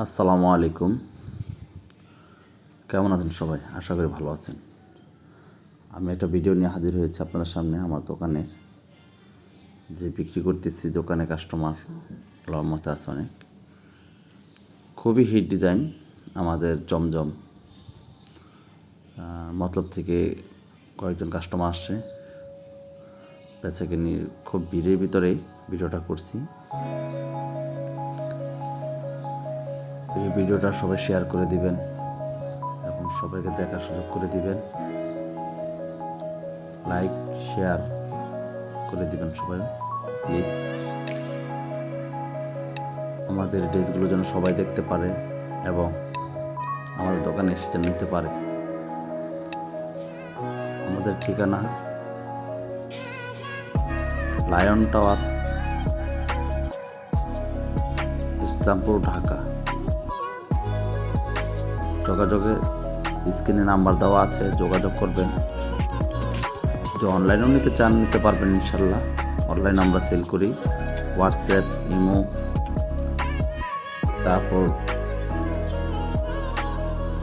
আসসালামু আলাইকুম। কেমন আছেন সবাই? আশা করি ভালো আছেন। আমি একটা ভিডিও নিয়ে হাজির হয়েছি আপনাদের সামনে, আমার দোকানে। যে বিক্রি করতেছি দোকানে কাস্টমার মতো আছে অনেক। খুবই হিট ডিজাইন আমাদের জমজম। মতলব থেকে কয়েকজন কাস্টমার আসছে। বেচাকে নিয়ে খুব ভিড়ের ভিতরেই ভিডিওটা করছি। এই ভিডিওটা সবাই শেয়ার করে দিবেন এবং সবাইকে দেখার সুযোগ করে দিবেন। লাইক শেয়ার করে দিবেন সবাই প্লিজ আমাদের ড্রেসগুলো যেন সবাই দেখতে পারে এবং আমাদের দোকানে এসে যেন নিতে পারে। আমাদের ঠিকানা লায়ন টাওয়ার ইসলামপুর ঢাকা যোগাযোগের স্ক্রিনে নাম্বার দেওয়া আছে, যোগাযোগ করবেন। যদি অনলাইনেও নিতে চান, নিতে পারবেন ইনশাল্লাহ। অনলাইন আমরা সেল করি। হোয়াটসঅ্যাপ ইমো তারপর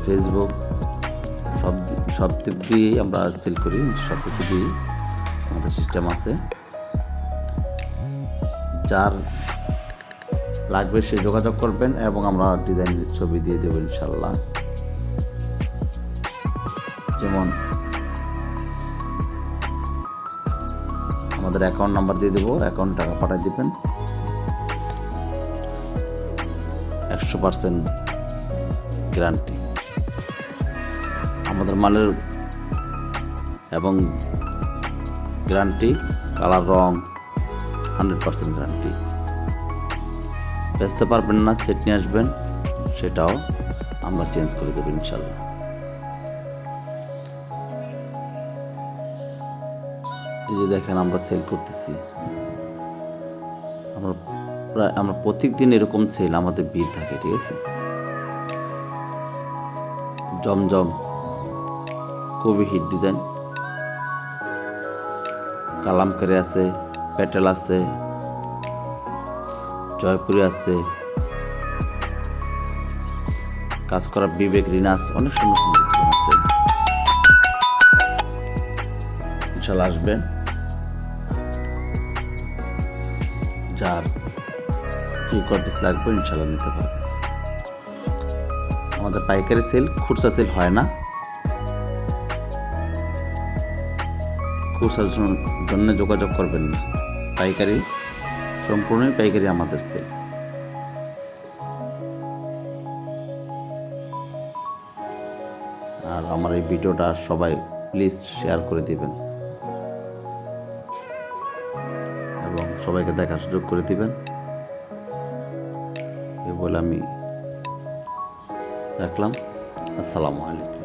ফেসবুক সব সব দিক দিয়েই আমরা সেল করি। সব কিছু দিয়েই আমাদের সিস্টেম আছে। যার লাগবে সে যোগাযোগ করবেন এবং আমরা ডিজাইনের ছবি দিয়ে দেবো ইনশাল্লাহ। যেমন আমাদের অ্যাকাউন্ট নাম্বার দিয়ে দেবো অ্যাকাউন্ট টাকা পাঠিয়ে দেবেন। একশো পার্সেন্ট গ্যারান্টি আমাদের মালের এবং গ্যারান্টি কালার রং, হান্ড্রেড পার্সেন্ট গ্যারান্টি বেচতে পারবেন না, সেট নিয়ে আসবেন, সেটাও আমরা চেঞ্জ করে দেবো ইনশাল্লাহ। এই যে দেখেন আমরা সেল করতেছি। আমরা প্রায়, আমরা প্রত্যেক দিন এরকম সেল আমাদের বিল থাকে, ঠিক আছে? জমজম খুবই হিট ডিজাইন কালামকারি আছে প্যাটেল আছে, জয়পুরি আছে। কাজ করা বিবেক রিনাস অনেক সুন্দর সুন্দর আসবেন। যার কি কপিস লাগবে ইনশাল্লাহ নিতে পারবেন আমাদের পাইকারি সেল খুচরা সেল হয় না। খুচরার জন্য যোগাযোগ করবেন না। পাইকারি, সম্পূর্ণই পাইকারি আমাদের সেল। আর আমার এই ভিডিওটা সবাই প্লিজ শেয়ার করে দিবেন। সবাইকে দেখার সুযোগ করে দিবেন। এ বলে আমি রাখলাম। আসসালামু আলাইকুম।